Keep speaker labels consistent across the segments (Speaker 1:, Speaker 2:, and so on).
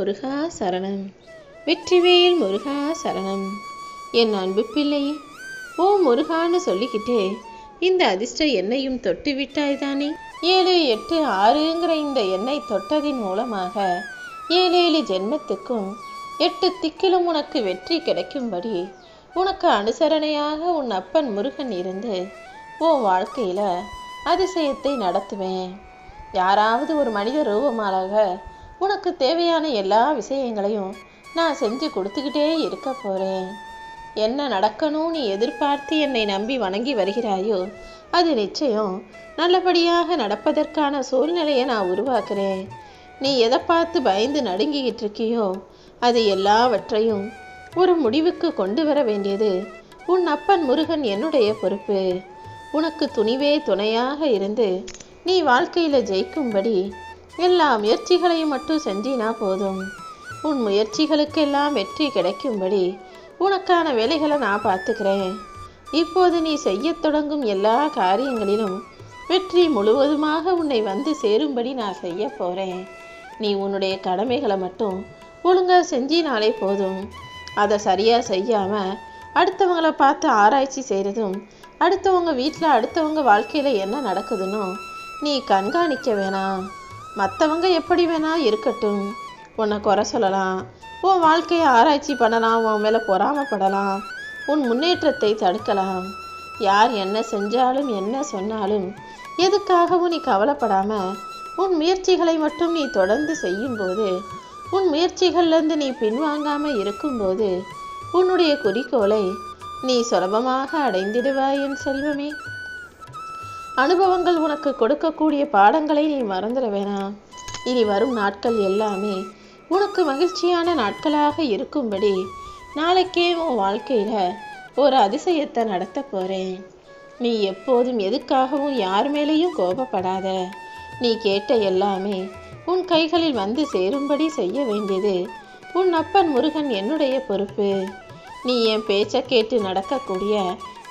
Speaker 1: முருகா சரணம். வெற்றிவேல் முருகா சரணம். என் அன்பு பிள்ளையே ஓ முருகான்னு சொல்லிக்கிட்டே இந்த அதிர்ஷ்ட எண்ணையும் தொட்டு விட்டாய்தானே ஏழு எட்டு ஆறுங்கிற இந்த எண்ணெய் தொட்டதின் மூலமாக ஏழேழு ஜென்மத்துக்கும் எட்டு திக்கிலும் உனக்கு வெற்றி கிடைக்கும்படி உனக்கு அனுசரணையாக உன் அப்பன் முருகன் இருந்து உன் வாழ்க்கையில் அதிசயத்தை நடத்துவேன். யாராவது ஒரு மனித ரூபமாக உனக்கு தேவையான எல்லா விஷயங்களையும் நான் செஞ்சு கொடுத்துக்கிட்டே இருக்க போகிறேன் என்ன நடக்கணும் நீ எதிர்பார்த்து என்னை நம்பி வணங்கி வருகிறாயோ அது நிச்சயம் நல்லபடியாக நடப்பதற்கான சூழ்நிலையை நான் உருவாக்குறேன். நீ எதை பார்த்து பயந்து நடுங்கிக்கிட்டு இருக்கியோ அது எல்லாவற்றையும் ஒரு முடிவுக்கு கொண்டு வர வேண்டியது உன் அப்பன் முருகன் என்னுடைய பொறுப்பு. உனக்கு துணிவே துணையாக இருந்து நீ வாழ்க்கையில் ஜெயிக்கும்படி எல்லா முயற்சிகளையும் மட்டும் செஞ்சினா போதும். உன் முயற்சிகளுக்கெல்லாம் வெற்றி கிடைக்கும்படி உனக்கான வேலைகளை நான் பார்த்துக்கிறேன். இப்போது நீ செய்யத் தொடங்கும் எல்லா காரியங்களிலும் வெற்றி முழுவதுமாக உன்னை வந்து சேரும்படி நான் செய்ய போகிறேன் நீ உன்னுடைய கடமைகளை மட்டும் ஒழுங்காக செஞ்சினாலே போதும். அதை சரியாக செய்யாமல் அடுத்தவங்களை பார்த்து ஆராய்ச்சி செய்கிறதும் அடுத்தவங்க வீட்டில் அடுத்தவங்க வாழ்க்கையில் என்ன நடக்குதுன்னு நீ கண்காணிக்க வேணாம். மற்றவங்க எப்படி வேணா இருக்கட்டும். உன்னை குறை சொல்லலாம். உன் வாழ்க்கையை ஆராய்ச்சி பண்ணலாம். உன் மேலே பொறாமப்படலாம். உன் முன்னேற்றத்தை தடுக்கலாம். யார் என்ன செஞ்சாலும் என்ன சொன்னாலும் எதுக்காகவும் நீ கவலைப்படாமல் உன் முயற்சிகளை மட்டும் நீ தொடர்ந்து செய்யும்போது உன் முயற்சிகள்லேருந்து நீ பின்வாங்காமல் இருக்கும்போது உன்னுடைய குறிக்கோளை நீ சுலபமாக அடைந்திடுவாய் என் செல்வமே. அனுபவங்கள் உனக்கு கொடுக்கக்கூடிய பாடங்களை நீ மறந்துட வேணாம் இனி வரும் நாட்கள் எல்லாமே உனக்கு மகிழ்ச்சியான நாட்களாக இருக்கும்படி நாளைக்கே உன் வாழ்க்கையில் ஒரு அதிசயத்தை நடத்த போகிறேன் நீ எப்போதும் எதுக்காகவும் யார் மேலேயும் கோபப்படாத. நீ கேட்ட எல்லாமே உன் கைகளில் வந்து சேரும்படி செய்ய வேண்டியது உன் அப்பன் முருகன் என்னுடைய பொறுப்பு. நீ என் பேச்சை கேட்டு நடக்கக்கூடிய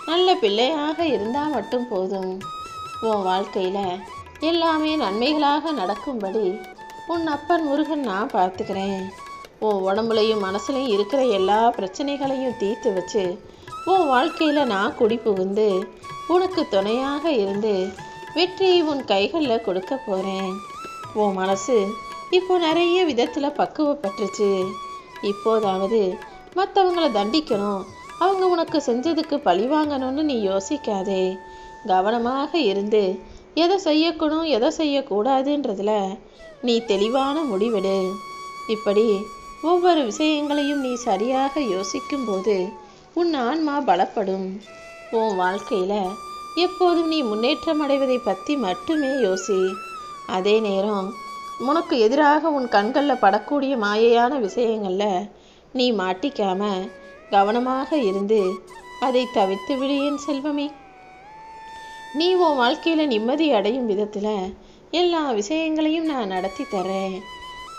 Speaker 1: நல்ல பிள்ளையாக இருந்தால் மட்டும் போதும். உன் வாழ்க்கையில் எல்லாமே நன்மைகளாக நடக்கும்படி உன் அப்பன் முருகன் நான் பார்த்துக்கிறேன். உன் உடம்புலையும் மனசுலையும் இருக்கிற எல்லா பிரச்சனைகளையும் தீர்த்து வச்சு உன் வாழ்க்கையில் நான் குடி புகுந்து உனக்கு துணையாக இருந்து வெற்றியை உன் கைகளில் கொடுக்க போகிறேன் உன் மனசு இப்போ நிறைய விதத்தில் பக்குவப்பட்டுருச்சு. இப்போதாவது மற்றவங்களை தண்டிக்கணும். அவங்க உனக்கு செஞ்சதுக்கு பழி வாங்கணும்னு நீ யோசிக்காதே. கவனமாக இருந்து எதை செய்யக்கணும் எதை செய்யக்கூடாதுன்றதுல நீ தெளிவான முடிவெடு. இப்படி ஒவ்வொரு விஷயங்களையும் நீ சரியாக யோசிக்கும்போது உன் ஆன்மா பலப்படும். உன் வாழ்க்கையில் எப்போதும் நீ முன்னேற்றம் அடைவதை பற்றி மட்டுமே யோசி. அதே நேரம் உனக்கு எதிராக உன் கண்களில் படக்கூடிய மாயையான விஷயங்களில் நீ மாட்டிக்காம கவனமாக இருந்து அதை தவிர்த்து விடு என் செல்வமே. நீ உன் வாழ்க்கையில் நிம்மதி அடையும் விதத்தில் எல்லா விஷயங்களையும் நான் நடத்தி தரேன்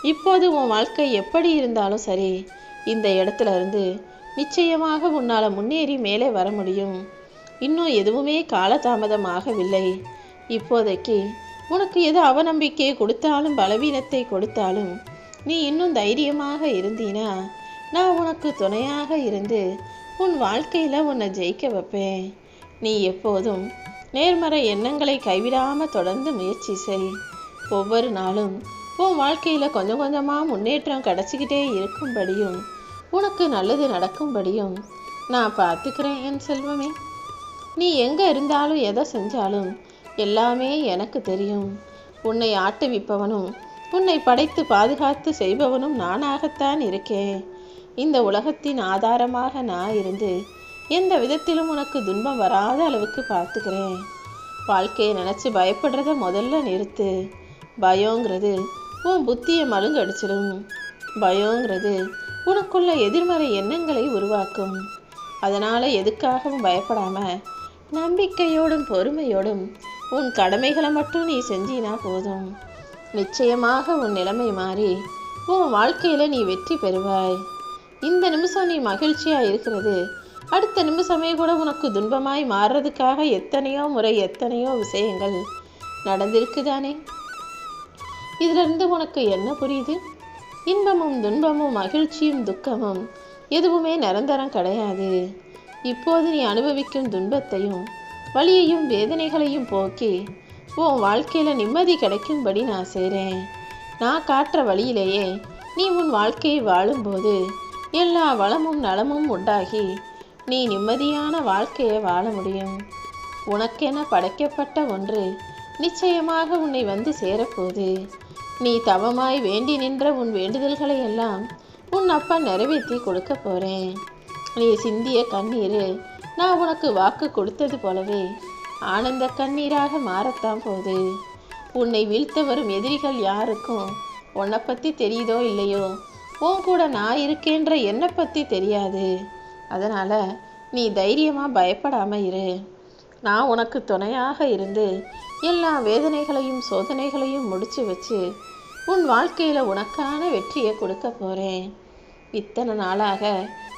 Speaker 1: இப்போது உன் வாழ்க்கை எப்படி இருந்தாலும் சரி இந்த இடத்துல இருந்து நிச்சயமாக உன்னால் முன்னேறி மேலே வர முடியும். இன்னும் எதுவுமே காலதாமதம் ஆகவில்லை இப்போதைக்கு உனக்கு எது அவநம்பிக்கையை கொடுத்தாலும் பலவீனத்தை கொடுத்தாலும் நீ இன்னும் தைரியமாக இருந்தீனா நான் உனக்கு துணையாக இருந்து உன் வாழ்க்கையில் உன்னை ஜெயிக்க வைப்பேன். நீ எப்போதும் நேர்மறை எண்ணங்களை கைவிடாமல் தொடர்ந்து முயற்சி செய். ஒவ்வொரு நாளும் உன் வாழ்க்கையில் கொஞ்சம் கொஞ்சமாக முன்னேற்றம் கிடச்சிக்கிட்டே இருக்கும்படியும் உனக்கு நல்லது நடக்கும்படியும் நான் பார்த்துக்கிறேன் என் செல்வமே. நீ எங்கே இருந்தாலும் எதை செஞ்சாலும் எல்லாமே எனக்கு தெரியும். உன்னை ஆட்டுவிப்பவனும் உன்னை படைத்து பாதுகாத்து செய்பவனும் நானாகத்தான் இருக்கேன். இந்த உலகத்தின் ஆதாரமாக நான் இருந்து எந்த விதத்திலும் உனக்கு துன்பம் வராத அளவுக்கு பார்த்துக்கிறேன். வாழ்க்கையை நினச்சி பயப்படுறத முதல்ல நிறுத்து. பயோங்கிறது உன் புத்தியை மழுங்கடிச்சிடும். பயோங்கிறது உனக்குள்ள எதிர்மறை எண்ணங்களை உருவாக்கும். அதனால் எதுக்காகவும் பயப்படாம நம்பிக்கையோடும் பொறுமையோடும் உன் கடமைகளை மட்டும் நீ செஞ்சினா போதும். நிச்சயமாக உன் நிலைமை மாறி உன் வாழ்க்கையில் நீ வெற்றி பெறுவாய். இந்த நிமிஷம் நீ மகிழ்ச்சியாக இருக்கிறது அடுத்த நிமிஷமே கூட உனக்கு துன்பமாய் மாறுறதுக்காக எத்தனையோ முறை எத்தனையோ விஷயங்கள் நடந்திருக்குதானே? இதிலிருந்து உனக்கு என்ன புரியுது? இன்பமும் துன்பமும் மகிழ்ச்சியும் துக்கமும் எதுவுமே நிரந்தரம் கிடையாது. இப்போது நீ அனுபவிக்கும் துன்பத்தையும் வழியையும் வேதனைகளையும் போக்கி உன் வாழ்க்கையில் நிம்மதி கிடைக்கும்படி நான் செய்கிறேன் நான் காட்டுற வழியிலேயே நீ உன் வாழ்க்கையை வாழும்போது எல்லா வளமும் நலமும் உண்டாகி நீ நிம்மதியான வாழ்க்கையை வாழ முடியும். உனக்கென படைக்கப்பட்ட ஒன்று நிச்சயமாக உன்னை வந்து சேரப்போகுது. நீ தவமாய் வேண்டி நின்ற உன் வேண்டுதல்களை எல்லாம் உன் அப்பா நிறைவேற்றி கொடுக்க போகிறேன் நீ சிந்திய கண்ணீர் நான் உனக்கு வாக்கு கொடுத்தது போலவே ஆனந்த கண்ணீராக மாறத்தான் போகுது. உன்னை வீழ்த்த வரும் எதிரிகள் யாருக்கும் உன்னை பற்றி தெரியுதோ இல்லையோ? உன் கூட நான் இருக்கேன்ற என்னை பற்றி தெரியாது. அதனால் நீ தைரியமாக பயப்படாமல் இரு. நான் உனக்கு துணையாக இருந்து எல்லா வேதனைகளையும் சோதனைகளையும் முடிச்சு வச்சு உன் வாழ்க்கையில் உனக்கான வெற்றியை கொடுக்க போகிறேன் இத்தனை நாளாக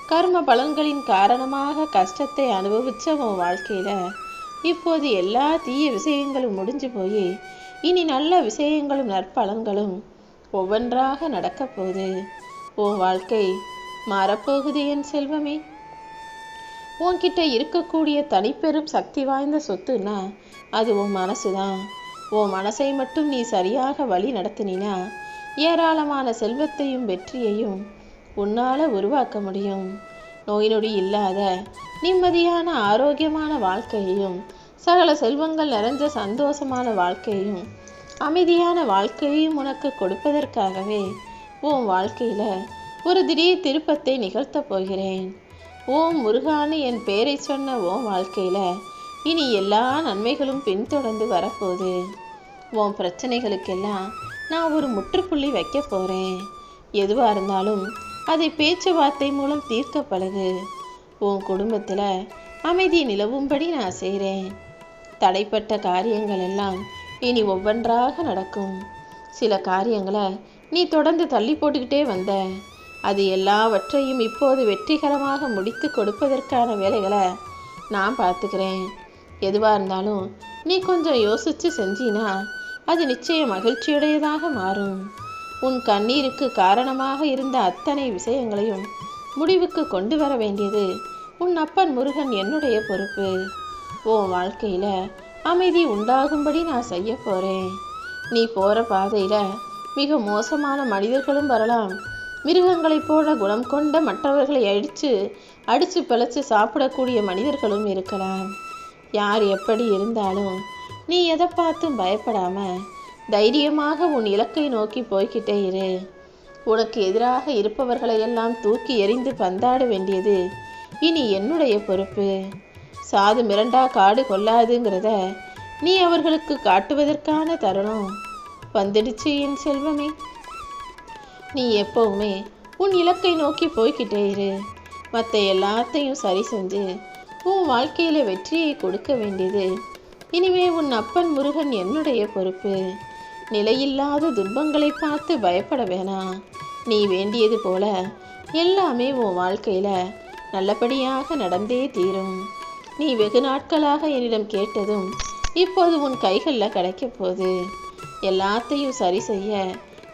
Speaker 1: கர்ம பலன்களின் காரணமாக கஷ்டத்தை அனுபவித்த உன் வாழ்க்கையில் இப்போது எல்லா தீய விஷயங்களும் முடிஞ்சு போய் இனி நல்ல விஷயங்களும் நற்பலன்களும் ஒவ்வொன்றாக நடக்கப் போகுது. உன் வாழ்க்கை மாறப்போகுது என் செல்வமே. உன்கிட்ட இருக்கக்கூடிய தனிப்பெரும் சக்தி வாய்ந்த சொத்துன்னா அது உன் மனசு தான் உன் மனசை மட்டும் நீ சரியாக வழி நடத்தினா ஏராளமான செல்வத்தையும் வெற்றியையும் உன்னால் உருவாக்க முடியும். நோய் நொடி இல்லாத நிம்மதியான ஆரோக்கியமான வாழ்க்கையையும் சகல செல்வங்கள் நிறைஞ்ச சந்தோஷமான வாழ்க்கையும் அமைதியான வாழ்க்கையையும் உனக்கு கொடுப்பதற்காகவே உன் வாழ்க்கையில் ஒரு திடீர் திருப்பத்தை நிகழ்த்தப் போகிறேன். ஓ முருகான்னு என் பேரை சொன்ன உன் வாழ்க்கையில் இனி எல்லா நன்மைகளும் பின்தொடர்ந்து வரப்போகுது. உன் பிரச்சனைகளுக்கெல்லாம் நான் ஒரு முற்றுப்புள்ளி வைக்க போகிறேன் எதுவாக இருந்தாலும் அதை பேச்சுவார்த்தை மூலம் தீர்க்க பழகு. உன் குடும்பத்தில் அமைதி நிலவும்படி நான் செய்கிறேன் தடைப்பட்ட காரியங்கள் எல்லாம் இனி ஒவ்வொன்றாக நடக்கும். சில காரியங்களை நீ தொடர்ந்து தள்ளி போட்டுக்கிட்டே வந்த. அது எல்லாவற்றையும் இப்போது வெற்றிகரமாக முடித்து கொடுப்பதற்கான வேலைகளை நான் பார்த்துக்கிறேன். எதுவாக இருந்தாலும் நீ கொஞ்சம் யோசித்து செஞ்சினா அது நிச்சயம் மகிழ்ச்சியுடையதாக மாறும். உன் கண்ணீருக்கு காரணமாக இருந்த அத்தனை விஷயங்களையும் முடிவுக்கு கொண்டு வர வேண்டியது உன் அப்பன் முருகன் என்னுடைய பொறுப்பு. உன் வாழ்க்கையில் அமைதி உண்டாகும்படி நான் செய்ய போகிறேன் நீ போகிற பாதையில் மிக மோசமான மனிதர்களும் வரலாம். மிருகங்களைப் போல குணம் கொண்ட மற்றவர்களை அடித்து அடித்து பிழைச்சி சாப்பிடக்கூடிய மனிதர்களும் இருக்கலாம். யார் எப்படி இருந்தாலும் நீ எதை பார்த்தும் பயப்படாம தைரியமாக உன் இலக்கை நோக்கி போய்கிட்டே இரு. உனக்கு எதிராக இருப்பவர்களையெல்லாம் தூக்கி எறிந்து பந்தாட வேண்டியது இனி என்னுடைய பொறுப்பு. சாது மிரண்டா காடு கொள்ளாதுங்கிறத நீ அவர்களுக்கு காட்டுவதற்கான தருணம். வந்துடுச்சு என் செல்வமே. நீ எப்பவுமே உன் இலக்கை நோக்கி போய்கிட்டே இரு. மற்ற எல்லாத்தையும் சரி செஞ்சு உன் வாழ்க்கையில் வெற்றியை கொடுக்க வேண்டியது. இனிமே உன் அப்பன் முருகன் என்னுடைய பொறுப்பு. நிலையில்லாத துன்பங்களை பார்த்து பயப்பட வேணாம் நீ வேண்டியது போல எல்லாமே உன் வாழ்க்கையில் நல்லபடியாக நடந்தே தீரும். நீ வெகு நாட்களாக என்னிடம் கேட்டதும் இப்போது உன் கைகளில் கிடைக்க போகுது. எல்லாத்தையும் சரி செய்ய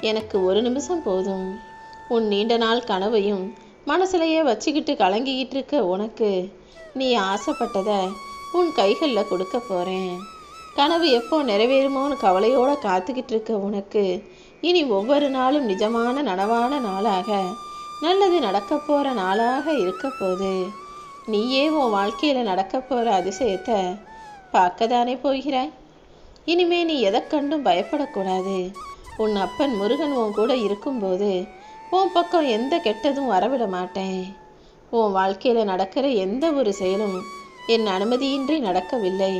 Speaker 1: எனக்கு ஒரு நிமிஷம் போதும். உன் நீண்ட நாள் கனவையும் மனசுலையே வச்சுக்கிட்டு கலங்கிக்கிட்டு இருக்க உனக்கு நீ ஆசைப்பட்டதை உன் கைகளில் கொடுக்க போகிறேன் கனவு எப்போ நிறைவேறுமோன்னு கவலையோடு காத்துக்கிட்டு இருக்க உனக்கு இனி ஒவ்வொரு நாளும் நிஜமான நனவான நாளாக நல்லது நடக்க போகிற நாளாக இருக்க போகுது. நீயே உன் வாழ்க்கையில் நடக்க போகிற அதிசயத்தை பார்க்க தானே போகிறாய்? இனிமே நீ எதை கண்டும் பயப்படக்கூடாது. உன் அப்பன் முருகன் உன் கூட இருக்கும்போது உன் பக்கம் எந்த கெட்டதும் வரவிட மாட்டேன். உன் வாழ்க்கையில் நடக்கிற எந்த ஒரு செயலும் என் அனுமதியின்றி நடக்கவில்லை.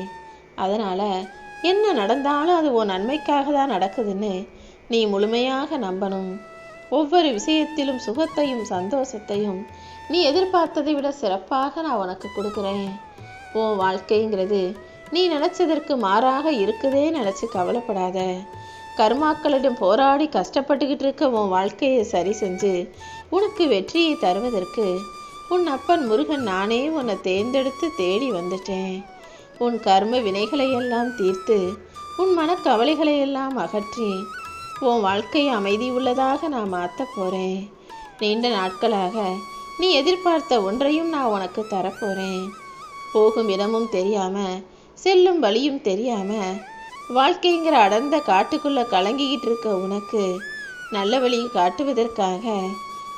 Speaker 1: அதனால் என்ன நடந்தாலும் அது உன் நன்மைக்காக தான் நடக்குதுன்னு நீ முழுமையாக நம்பணும். ஒவ்வொரு விஷயத்திலும் சுகத்தையும் சந்தோஷத்தையும் நீ எதிர்பார்த்ததை விட சிறப்பாக நான் உனக்கு கொடுக்குறேன். உன் வாழ்க்கைங்கிறது நீ நினச்சதற்கு மாறாக இருக்குதே நினச்சி கவலைப்படாத. கர்மாக்களிடம் போராடி கஷ்டப்பட்டுக்கிட்டு இருக்க உன் வாழ்க்கையை சரி செஞ்சு உனக்கு வெற்றியை தருவதற்கு உன் அப்பன் முருகன் நானே உன்னை தேர்ந்தெடுத்து தேடி வந்துட்டேன். உன் கர்ம வினைகளை எல்லாம் தீர்த்து உன் மனக்கவலைகளையெல்லாம் அகற்றி உன் வாழ்க்கையை அமைதி உள்ளதாக நான் மாற்ற போகிறேன் நீண்ட நாட்களாக நீ எதிர்பார்த்த ஒன்றையும் நான் உனக்கு தரப்போகிறேன் போகும் இடமும் தெரியாமல் செல்லும் வழியும் தெரியாமல் வாழ்க்கைங்கிற அடர்ந்த காட்டுக்குள்ளே கலங்கிக்கிட்டு இருக்க உனக்கு நல்ல வழி காட்டுவதற்காக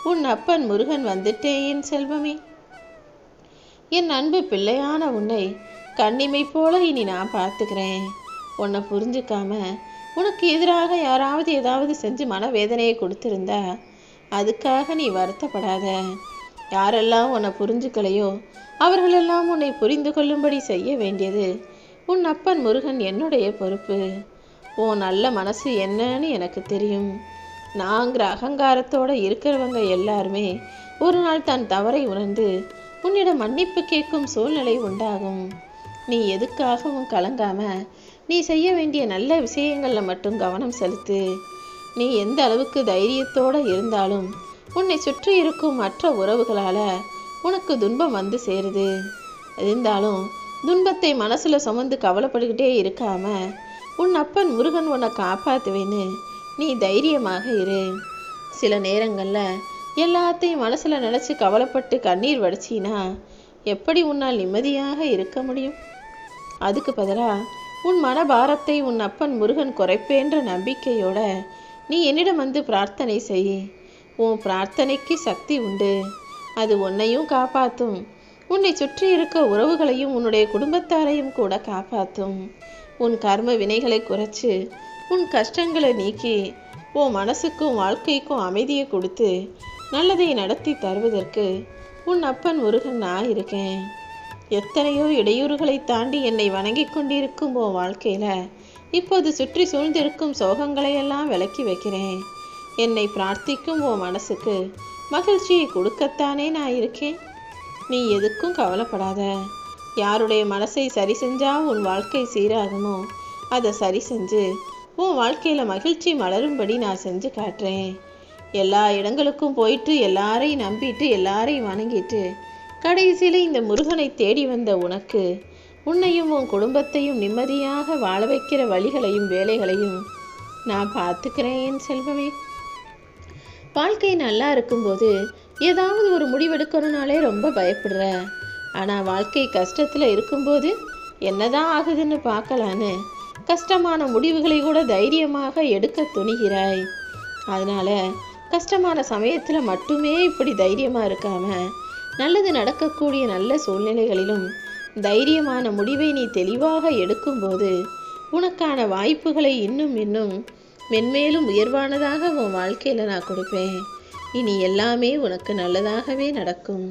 Speaker 1: உன் அப்பன் முருகன் வந்துட்டே என் செல்வமே. என் அன்பு பிள்ளையான உன்னை கண்ணிமை போல இனி நான் பார்த்துக்கிறேன். உன்னை புரிஞ்சுக்காம உனக்கு எதிராக யாராவது ஏதாவது செஞ்சு மனவேதனையை கொடுத்துருந்தா அதுக்காக நீ வருத்தப்படாத. யாரெல்லாம் உன்னை புரிஞ்சுக்கலையோ அவர்களெல்லாம் உன்னை புரிந்து கொள்ளும்படி செய்ய வேண்டியது உன் அப்பன் முருகன் என்னுடைய பொறுப்பு. உன் நல்ல மனசு என்னன்னு எனக்கு தெரியும். நாங்கிற அகங்காரத்தோட இருக்கிறவங்க எல்லாருமே ஒரு நாள் தன் தவறை உணர்ந்து உன்னிடம் மன்னிப்பு கேட்கும் சூழ்நிலை உண்டாகும். நீ எதுக்காகவும் கலங்காம நீ செய்ய வேண்டிய நல்ல விஷயங்களில் மட்டும் கவனம் செலுத்து. நீ எந்த அளவுக்கு தைரியத்தோடு இருந்தாலும் உன்னை சுற்றி இருக்கும் மற்ற உறவுகளால் உனக்கு துன்பம் வந்து சேருது. இருந்தாலும் துன்பத்தை மனசில் சுமந்து கவலைப்பட்டுக்கிட்டே இருக்காம உன் அப்பன் முருகன் உன்னை காப்பாற்றுவேன்னு நீ தைரியமாக இரு. சில நேரங்களில் எல்லாத்தையும் மனசில் நினச்சி கவலைப்பட்டு கண்ணீர் வடிச்சினா எப்படி உன்னால் நிம்மதியாக இருக்க முடியும்? அதுக்கு பதிலாக உன் மனபாரத்தை உன் அப்பன் முருகன் குறைப்பேன்ற நம்பிக்கையோட நீ என்னிடம் வந்து பிரார்த்தனை செய். உன் பிரார்த்தனைக்கு சக்தி உண்டு. அது உன்னையும் காப்பாற்றும் உன்னை சுற்றி இருக்க உறவுகளையும் உன்னுடைய குடும்பத்தாரையும் கூட காப்பாற்றும் உன் கர்ம வினைகளை குறைச்சு உன் கஷ்டங்களை நீக்கி உன் மனசுக்கும் வாழ்க்கைக்கும் அமைதியை கொடுத்து நல்லதை நடத்தி தருவதற்கு உன் அப்பன் முருகன் நான் இருக்கேன். எத்தனையோ இடையூறுகளை தாண்டி என்னை வணங்கி கொண்டிருக்கும் உன் வாழ்க்கையில் இப்போது சுற்றி சூழ்ந்திருக்கும் சோகங்களையெல்லாம் விலக்கி வைக்கிறேன். என்னை பிரார்த்திக்கும் உன் மனசுக்கு மகிழ்ச்சியை கொடுக்கத்தானே நான் இருக்கேன். நீ எதுக்கும் கவலைப்படாத. யாருடைய மனசை சரி செஞ்சா உன் வாழ்க்கை சீராகுமோ அதை சரி செஞ்சு உன் வாழ்க்கையில் மகிழ்ச்சி மலரும்படி நான் செஞ்சு காட்டுறேன். எல்லா இடங்களுக்கும் போயிட்டு எல்லாரையும் நம்பிட்டு எல்லாரையும் வணங்கிட்டு கடைசியில் இந்த முருகனை தேடி வந்த உனக்கு உன்னையும் உன் குடும்பத்தையும் நிம்மதியாக வாழ வைக்கிற வழிகளையும் வேலைகளையும் நான் பார்த்துக்கிறேன் செல்வமே. வாழ்க்கை நல்லா இருக்கும்போது ஏதாவது ஒரு முடிவெடுக்கணும்னாலே ரொம்ப பயப்படுற. ஆனால் வாழ்க்கை கஷ்டத்தில் இருக்கும்போது என்னதான் ஆகுதுன்னு பார்க்கலான்னு. கஷ்டமான முடிவுகளை கூட தைரியமாக எடுக்க துணிகிறாய். அதனால கஷ்டமான சமயத்தில் மட்டுமே இப்படி தைரியமாக இருக்காம நல்லது நடக்கக்கூடிய நல்ல சூழ்நிலைகளிலும் தைரியமான முடிவை நீ தெளிவாக எடுக்கும்போது உனக்கான வாய்ப்புகளை இன்னும் இன்னும் மென்மேலும் உயர்வானதாக உன் வாழ்க்கையில் நான் கொடுப்பேன். இனி எல்லாமே உனக்கு நல்லதாகவே நடக்கும்.